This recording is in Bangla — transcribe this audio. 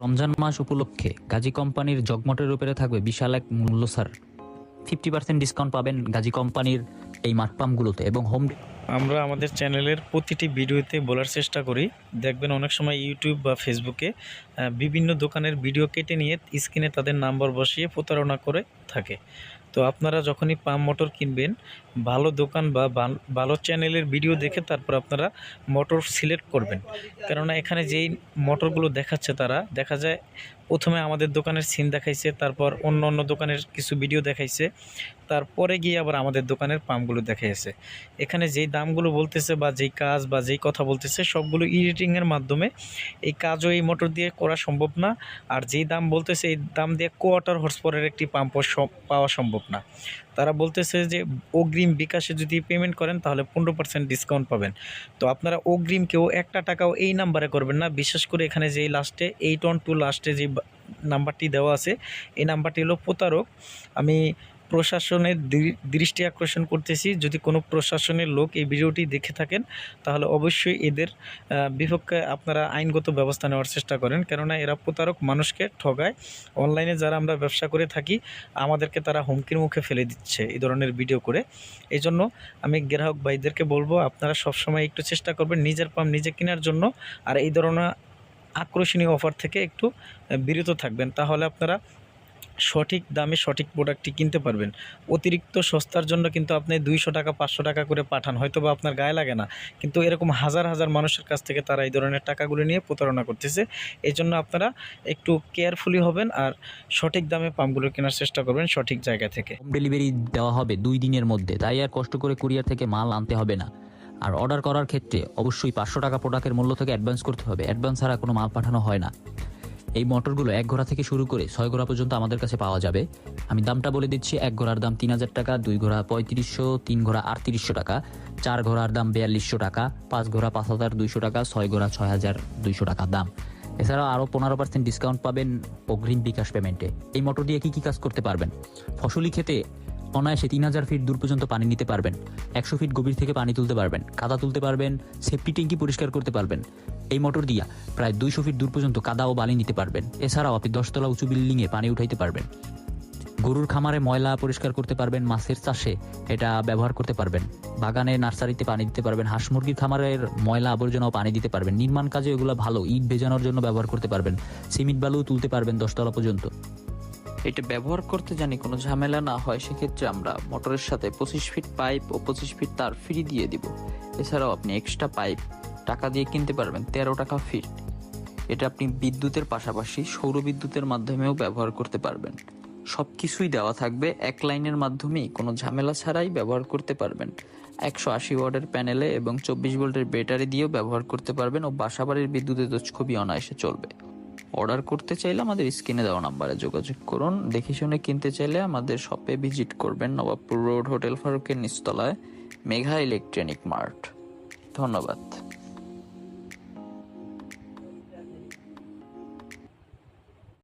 রমজান মাস উপলক্ষে গাজী কোম্পানির জগমটের উপরে থাকবে বিশাল এক মূল্য সার ফিফটি পার্সেন্ট ডিসকাউন্ট পাবেন গাজী কোম্পানির এই মাঠপাম্পগুলোতে এবং হোম আমরা আমাদের চ্যানেলের প্রতিটি ভিডিওতে বলার চেষ্টা করি। দেখবেন অনেক সময় ইউটিউব বা ফেসবুকে বিভিন্ন দোকানের ভিডিও কেটে নিয়ে স্ক্রিনে তাদের নাম্বার বসিয়ে প্রতারণা করে থাকে। তো আপনারা যখনই পাম্প মোটর কিনবেন, ভালো দোকান বা ভাল- চ্যানেলের ভিডিও দেখে তারপর আপনারা মোটর সিলেক্ট করবেন। কেননা এখানে যেই মোটরগুলো দেখাচ্ছে তারা, দেখা যায় প্রথমে আমাদের দোকানের সিন দেখাইছে, তারপর অন্য অন্য দোকানের কিছু ভিডিও দেখাইছে, তারপরে গিয়ে আবার আমাদের দোকানের পাম্পগুলো দেখাইছে। এখানে যেই দামগুলো বলতেছে বা যেই কাজ বা যেই কথা বলতেছে, সবগুলো এডিটিংয়ের মাধ্যমে এই কাজও এই মোটর দিয়ে করা সম্ভব না, আর যেই দাম বলতেছে, এই দাম দিয়ে কোয়ার্টার হর্সপরের একটি পাম্প পাওয়া সম্ভব না। তারা বলতেছে যে অগ্রিম বিকাশে যদি পেমেন্ট করেন, তাহলে পনেরো পার্সেন্ট ডিসকাউন্ট পাবেন। তো আপনারা অগ্রিম কেউ একটা টাকাও এই নাম্বারে করবেন না। বিশেষ করে এখানে যেই লাস্টে এইট ওয়ান টু লাস্টে যে নাম্বারটি দেওয়া আছে। এই নাম্বারটি হলো প্রতারক। আমি প্রশাসনের দৃষ্টি আকর্ষণ করতেছি। যদি কোনো প্রশাসনের লোক এই ভিডিওটি দেখে থাকেন, তাহলে অবশ্যই এদের বিপক্ষে আপনারা আইনগত ব্যবস্থা নেওয়ার চেষ্টা করেন। কেননা এরা প্রতারক, মানুষকে ঠগায়। অনলাইনে যারা আমরা ব্যবসা করে থাকি, আমাদেরকে তারা হুমকির মুখে ফেলে দিচ্ছে এই ধরনের ভিডিও করে। এই জন্য আমি গ্রাহক ভাইদেরকে বলব, আপনারা সবসময় একটু চেষ্টা করবেন নিজের পাম্প নিজে কেনার জন্য। আর এই ধরনের আকর্ষণীয় অফার থেকে একটু বিরত থাকবেন। তাহলে আপনারা সঠিক দামে সঠিক প্রোডাক্টটি কিনতে পারবেন। অতিরিক্ত সস্তার জন্য কিন্তু আপনি দুইশো টাকা, পাঁচশো টাকা করে পাঠান। হয়তো বা আপনার গায়ে লাগে না। কিন্তু এরকম হাজার হাজার মানুষের কাছ থেকে তারা এই ধরনের টাকাগুলো নিয়ে প্রতারণা করতেছে। এই জন্য আপনারা একটু কেয়ারফুলি হবেন আর সঠিক দামে পাম্পগুলো কেনার চেষ্টা করবেন সঠিক জায়গা থেকে। হোম ডেলিভারি দেওয়া হবে দুই দিনের মধ্যে। তাই আর কষ্ট করে কুরিয়ার থেকে মাল আনতে হবে না। আর অর্ডার করার ক্ষেত্রে অবশ্যই পাঁচশো টাকা প্রোডাক্টের মূল্য থেকে অ্যাডভান্স করতে হবে। অ্যাডভান্স ছাড়া কোনো মাল পাঠানো হয় না। এই মোটরগুলো এক ঘোড়া থেকে শুরু করে ছয় ঘোড়া পর্যন্ত আমাদের কাছে পাওয়া যাবে। আমি দামটা বলে দিচ্ছি, এক ঘোড়ার দাম তিন হাজার টাকা, দুই ঘোড়া পঁয়ত্রিশশো, তিন ঘোড়া আটত্রিশশো টাকা, চার ঘোড়ার দাম বিয়াল্লিশশো টাকা, পাঁচ ঘোড়া পাঁচ হাজার দুইশো টাকা, ছয় ঘোড়া ছয় হাজার দুইশো টাকা দাম। এছাড়াও আরও পনেরো পার্সেন্ট ডিসকাউন্ট পাবেন অগ্রিম বিকাশ পেমেন্টে এই মোটর দিয়ে কী কি কাজ করতে পারবেন? ফসলি খেতে অনায়াসে তিন হাজার ফিট দূর পর্যন্ত পানি নিতে পারবেন। একশো ফিট গভীর থেকে পানি তুলতে পারবেন, কাদা তুলতে পারবেন সেফটি ট্যাঙ্কি পরিষ্কার করতে পারবেন। এই মোটর দিয়া প্রায় দুইশো ফিট দূর পর্যন্ত কাদা ও বালি নিতে পারবেন। এছাড়াও আপনি দশতলা উঁচু বিল্ডিংয়ে পানি উঠাইতে পারবেন। গরুর খামারে ময়লা পরিষ্কার করতে পারবেন, মাছের চাষে এটা ব্যবহার করতে পারবেন। বাগানে নার্সারিতে পানি দিতে পারবেন, হাঁস মুরগির খামারের ময়লা আবর্জনাও পানি দিতে পারবেন। নির্মাণ কাজে এগুলো ভালো, ইট ভেজানোর জন্য ব্যবহার করতে পারবেন। সিমেন্ট বালু তুলতে পারবেন দশতলা পর্যন্ত। এটা ব্যবহার করতে জানি কোনো ঝামেলা না হয়, সেক্ষেত্রে আমরা মোটরের সাথে পঁচিশ ফিট পাইপ ও পঁচিশ ফিট তার ফ্রি দিয়ে দিব। এছাড়াও আপনি এক্সট্রা পাইপ টাকা দিয়ে কিনতে পারবেন, তেরো টাকা ফিট এটা আপনি বিদ্যুতের পাশাপাশি সৌর বিদ্যুতের মাধ্যমেও ব্যবহার করতে পারবেন। সব কিছুই দেওয়া থাকবে, এক লাইনের মাধ্যমেই, কোনো ঝামেলা ছাড়াই ব্যবহার করতে পারবেন। একশো আশি ওয়াটের প্যানেলে এবং চব্বিশ ভোল্টের ব্যাটারি দিয়েও ব্যবহার করতে পারবেন ও বাসাবাড়ির বিদ্যুতের তো খুবই অনায়াসে চলবে। অর্ডার করতে চাইলে আমাদের স্ক্রিনে দেওয়া নাম্বারে যোগাযোগ করুন। দেখে শুনে কিনতে চাইলে আমাদের শপে ভিজিট করবেন নবাবপুর রোড, হোটেল ফারুকের নিচতলায় মেঘা ইলেকট্রনিক মার্ট। ধন্যবাদ।